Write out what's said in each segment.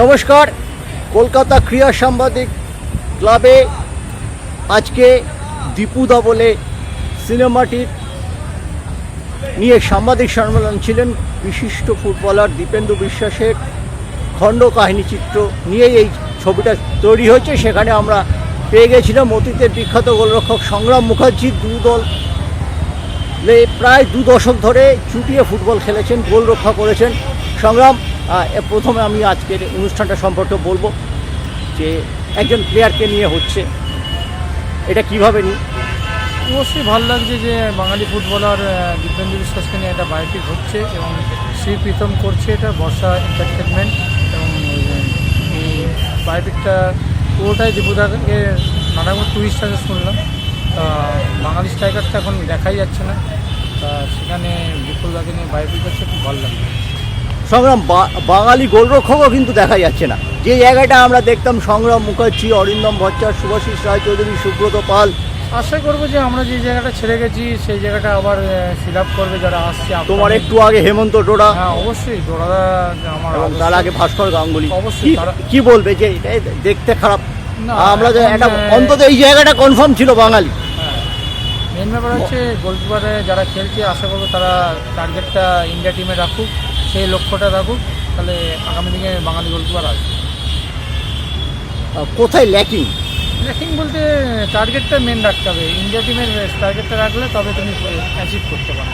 নমস্কার। কলকাতা ক্রীড়া সাংবাদিক ক্লাবে আজকে দীপুদা বলে সিনেমাটির নিয়ে সাংবাদিক সম্মেলন ছিলেন বিশিষ্ট ফুটবলার দীপেন্দু বিশ্বাসের খণ্ড কাহিনী চিত্র নিয়ে এই ছবিটা তৈরি হয়েছে। সেখানে আমরা পেয়ে গেছিলাম অতীতের বিখ্যাত গোলরক্ষক সংগ্রাম মুখার্জি। দু দল প্রায় দু দশক ধরে চুটিয়ে ফুটবল খেলেছেন গোল রক্ষা করেছেন। সংগ্রাম প্রথমে আমি আজকের অনুষ্ঠানটা সম্পর্কে বলব যে একজন প্লেয়ারকে নিয়ে হচ্ছে। এটা কীভাবে নি অবশ্যই ভালো লাগছে যে বাঙালি ফুটবলার দীপেন্দু বিশ্বাসকে নিয়ে একটা বায়োপিক হচ্ছে এবং শ্রী প্রীতম করছে এটা, বর্ষা এন্টারটেনমেন্ট এবং এই বায়োপিকটা পুরোটাই দীপুদাকে নানা রকম টুরিস্ট আছে শুনলাম। তা বাঙালি স্ট্রাইকারটা এখন দেখাই যাচ্ছে না। তা সেখানে বিপুলদাকে নিয়ে বায়োপিক হচ্ছে, খুব ভালো লাগছে। সংগ্রাম বা- বাঙালি গোলরক্ষকও কিন্তু দেখা যাচ্ছে না। যে জায়গাটা আমরা দেখতাম সংগ্রাম মুখার্জি অরিন্দম ভট্টার শুভাশিস রায়চৌধুরী সুব্রত পাল। আশা করব যে আমরা যে জায়গাটা ছেড়ে গেছি সেই জায়গাটা আবার ফিল আপ করবে যারা আসছে তোমার একটু আগে হেমন্ত ডোরা হ্যাঁ অবশ্যই দোড়াদা আমার তার আগে ভাস্কর গাঙ্গুলি। অবশ্যই কি- বলবে যে দেখতে খারাপ? আমরা একটা অন্তত এই জায়গাটা কনফার্ম ছিল বাঙালি। মেন ব্যাপার হচ্ছে গোলকিপারে যারা খেলছে আশা করব তারা টার্গেটটা ইন্ডিয়া টিমে রাখুক সেই লক্ষ্যটা রাখুক তাহলে আগামী দিনে বাঙালি গোলকিপার আসবে। কোথায় ল্যাকিং ল্যাকিং বলতে টার্গেটটা মেন রাখতে হবে। ইন্ডিয়া টিমের টার্গেটটা রাখলে তবে তুমি অ্যাচিভ করতে পারো।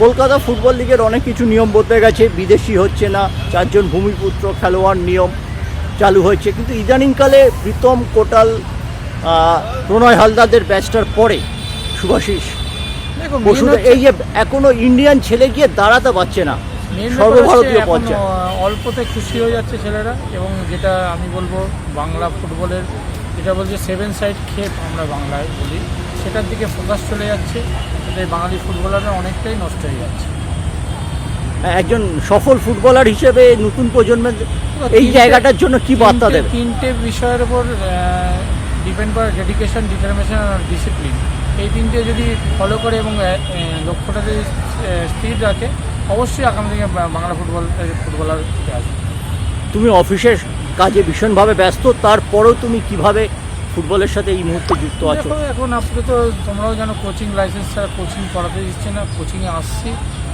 কলকাতা ফুটবল লিগের অনেক কিছু নিয়ম বদলে গেছে বিদেশি হচ্ছে না চারজন ভূমিপুত্র খেলোয়াড় নিয়ম চালু হয়েছে কিন্তু ইদানিংকালে প্রীতম কোটাল প্রণয় হালদারদের ব্যাচটার পরে বসুদা হচ্ছে- এই যে এখনও ইন্ডিয়ান ছেলে গিয়ে দাঁড়াতে পারছে না সর্বভারতীয় পর্যায়ে। অল্পতে খুশি হয়ে যাচ্ছে ছেলেরা এবং যেটা আমি বলব বাংলা ফুটবলের যেটা বলছে সেভেন সাইড খেপ আমরা বাংলায় বলি সেটার দিকে ফোকাস চলে যাচ্ছে তাতে বাঙালি ফুটবলাররা অনেকটাই নষ্ট হয়ে যাচ্ছে। একজন সফল ফুটবলার হিসেবে নতুন প্রজন্মের এই জায়গাটার জন্য কি বার্তা দেবে? তিনটে বিষয়ের উপর ডিপেন্ড করে ডেডিকেশন ডিটারমিনেশন আর ডিসিপ্লিন। এই তিনটে যদি ফলো করে এবং লক্ষ্যটা যদি স্থির রাখে অবশ্যই আগামী দিনে বাংলা ফুটবল ফুটবলার আসবে। তুমি অফিসের কাজে ভীষণভাবে ব্যস্ত তারপরেও তুমি কীভাবে ফুটবলের সাথে এই মুহূর্তে যুক্ত আছো? এখন আপাতত তোমরাও জানো কোচিং লাইসেন্স ছাড়া কোচিং করাতে দিচ্ছে না কোচিংয়ে আসছি।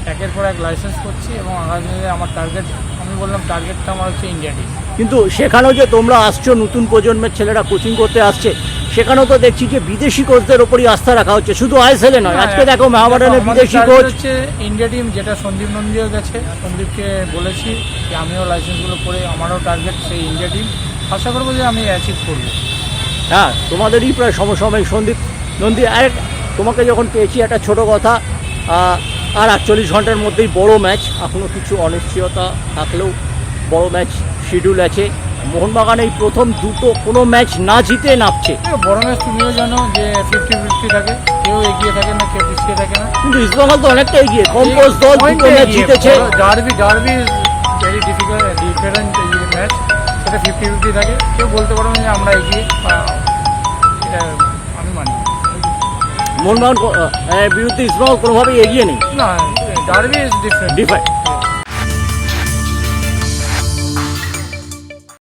একের পর এক লাইসেন্স করছি এবং আগামী দিনে আমার টার্গেট আমি বললাম টার্গেটটা আমার হচ্ছে ইন্ডিয়া টিম কিন্তু সেখানেও যে তোমরা আসছো নতুন প্রজন্মের ছেলেরা কোচিং করতে আসছে সেখানেও তো দেখছি যে বিদেশি কোচদের ওপরই আস্থা রাখা হচ্ছে শুধু আইএসএলে নয়। আজকে দেখো মেহামাডানের বিদেশি কোচ হচ্ছে ইন্ডিয়া টিম যেটা সন্দীপ নন্দীও গেছে সন্দীপকে বলেছি যে আমিও লাইসেন্সগুলো করে আমারও টার্গেট সেই ইন্ডিয়া টিম আশা করব যে আমি অ্যাচিভ করব। হ্যাঁ তোমাদেরই প্রায় সমসাময়িক সন্দীপ নন্দী। আর তোমাকে যখন পেয়েছি একটা ছোট কথা আহ, আর আটচল্লিশ ঘণ্টার মধ্যেই বড় ম্যাচ। এখনও কিছু অনিশ্চয়তা থাকলেও বড় ম্যাচ শিডিউল আছে। মোহনবাগান এই প্রথম দুটো কোনো ম্যাচ না জিতে নামছে। বড় ম্যাচ তুমিও জানো যে ফিফটি ফিফটি থাকে। কেউ এগিয়ে থাকে না কেউ পিছিয়ে থাকে না। কিন্তু ইস্টবেঙ্গল তো অনেকটা এগিয়ে। কম্পোজ দল দুটো ম্যাচ জিতেছে। Derby derby very difficult different match. সেটা ফিফটি ফিফটি থাকে। কেউ বলতে পারবে না যে আমরা এগিয়ে মোহনবাগান বিরুদ্ধে ইস্টবেঙ্গল কোনোভাবেই এগিয়ে নেই। না ডার্বি ডিফারেন্ট